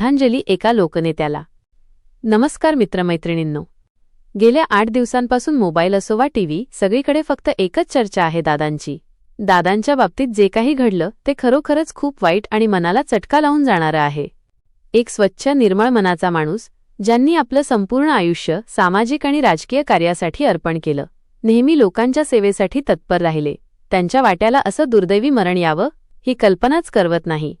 श्रद्धांजली एका लोकनेत्याला. नमस्कार मित्रमैत्रिणींनो. गेल्या आठ दिवसांपासून मोबाईल असो वा टीव्ही सगळीकडे फक्त एकच चर्चा आहे दादांची. दादांच्या बाबतीत जे काही घडलं ते खरोखरच खूप वाईट आणि मनाला चटका लावून जाणारं आहे. एक स्वच्छ निर्मळ मनाचा माणूस ज्यांनी आपलं संपूर्ण आयुष्य सामाजिक आणि राजकीय कार्यासाठी अर्पण केलं नेहमी लोकांच्या सेवेसाठी तत्पर राहिले त्यांच्या वाट्याला असं दुर्दैवी मरण यावं ही कल्पनाच करवत नाही.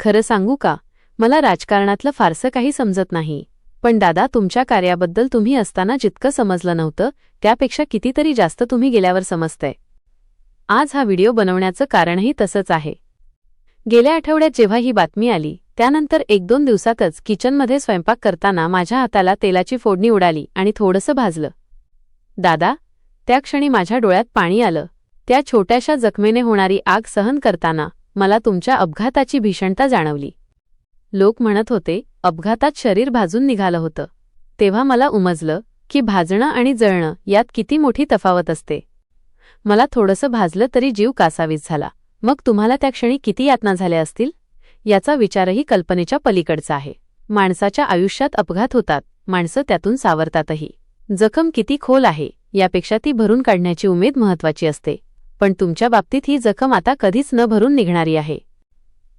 खरं सांगू का? मला राजकारणातलं फारसं काही समजत नाही. पण दादा तुमच्या कार्याबद्दल तुम्ही असताना जितकं समजलं नव्हतं त्यापेक्षा कितीतरी जास्त तुम्ही गेल्यावर समजतंय. आज हा व्हिडिओ बनवण्याचं कारणही तसंच आहे. गेल्या आठवड्यात जेव्हा ही बातमी आली त्यानंतर एक दोन दिवसातच किचनमध्ये स्वयंपाक करताना माझ्या हाताला तेलाची फोडणी उडाली आणि थोडंसं भाजलं. दादा त्या क्षणी माझ्या डोळ्यात पाणी आलं. त्या छोट्याशा जखमेने होणारी आग सहन करताना मला तुमच्या अपघाताची भीषणता जाणवली. लोक म्हणत होते अपघातात शरीर भाजून निघालं होतं. तेव्हा मला उमजलं की भाजणं आणि जळणं यात किती मोठी तफावत असते. मला थोडंसं भाजलं तरी जीव कासावीस झाला. मग तुम्हाला त्या क्षणी किती यातना झाल्या असतील? याचा विचारही कल्पनेच्या पलीकडचा आहे. माणसाच्या आयुष्यात अपघात होतात माणसं त्यातून सावरतातही. जखम किती खोल आहे यापेक्षा ती भरून काढण्याची उमेद महत्वाची असते. पण तुमच्या बाबतीत ही जखम आता कधीच न भरून निघणारी आहे.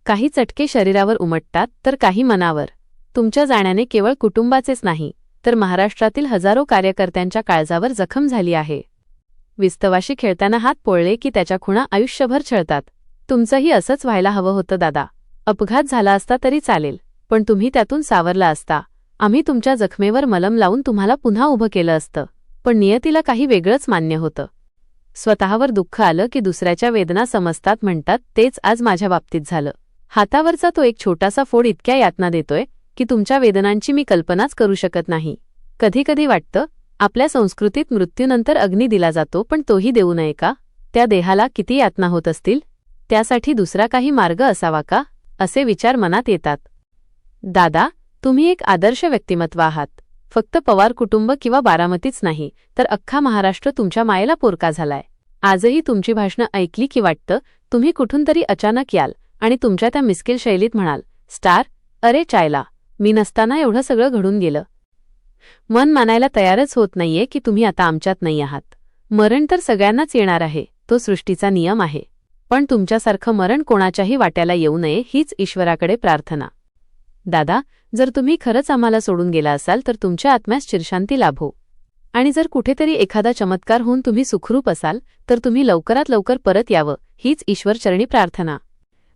काही चटके शरीरावर उमटतात तर काही मनावर. तुमच्या जाण्याने केवळ कुटुंबाचेच नाही तर महाराष्ट्रातील हजारो कार्यकर्त्यांच्या काळजावर जखम झाली आहे. विस्तवाशी खेळताना हात पोळले की त्याच्या खुणा आयुष्यभर छळतात. तुमचंही असंच व्हायला हवं होतं दादा. अपघात झाला असता तरी चालेल पण तुम्ही त्यातून सावरला असता. आम्ही तुमच्या जखमेवर मलम लावून तुम्हाला पुन्हा उभं केलं असतं पण नियतीला काही वेगळंच मान्य होतं. स्वतःवर दुःख आलं की दुसऱ्याच्या वेदना समजतात म्हणतात तेच आज माझ्या बाबतीत झालं. हातावरचा तो एक छोटासा फोड इतक्या यातना देतोय की तुमच्या वेदनांची मी कल्पनाच करू शकत नाही. कधीकधी वाटतं आपल्या संस्कृतीत मृत्यूनंतर अग्नी दिला जातो पण तोही देऊ नये का? त्या देहाला किती यातना होत असतील? त्यासाठी दुसरा काही मार्ग असावा का? असे विचार मनात येतात. दादा तुम्ही एक आदर्श व्यक्तिमत्व आहात. फक्त पवार कुटुंब किंवा बारामतीच नाही तर अख्खा महाराष्ट्र तुमच्या मायेला पोरका झालाय. आजही तुमची भाषणं ऐकली की वाटतं तुम्ही कुठून तरी अचानक याल. आणि तुमच्या त्या मिस्किल शैलीत म्हणाल स्टार अरे चायला मी नसताना एवढं सगळं घडून गेलं. मन मानायला तयारच होत नाहीये की तुम्ही आता आमच्यात नाही आहात. मरण तर सगळ्यांनाच येणार आहे तो सृष्टीचा नियम आहे. पण तुमच्यासारखं मरण कोणाच्याही वाट्याला येऊ नये हीच ईश्वराकडे प्रार्थना. दादा जर तुम्ही खरंच आम्हाला सोडून गेला असाल तर तुमच्या आत्म्यास चिरशांती लाभो. आणि जर कुठेतरी एखादा चमत्कार होऊन तुम्ही सुखरूप असाल तर तुम्ही लवकरात लवकर परत यावं हीच ईश्वरचरणी प्रार्थना.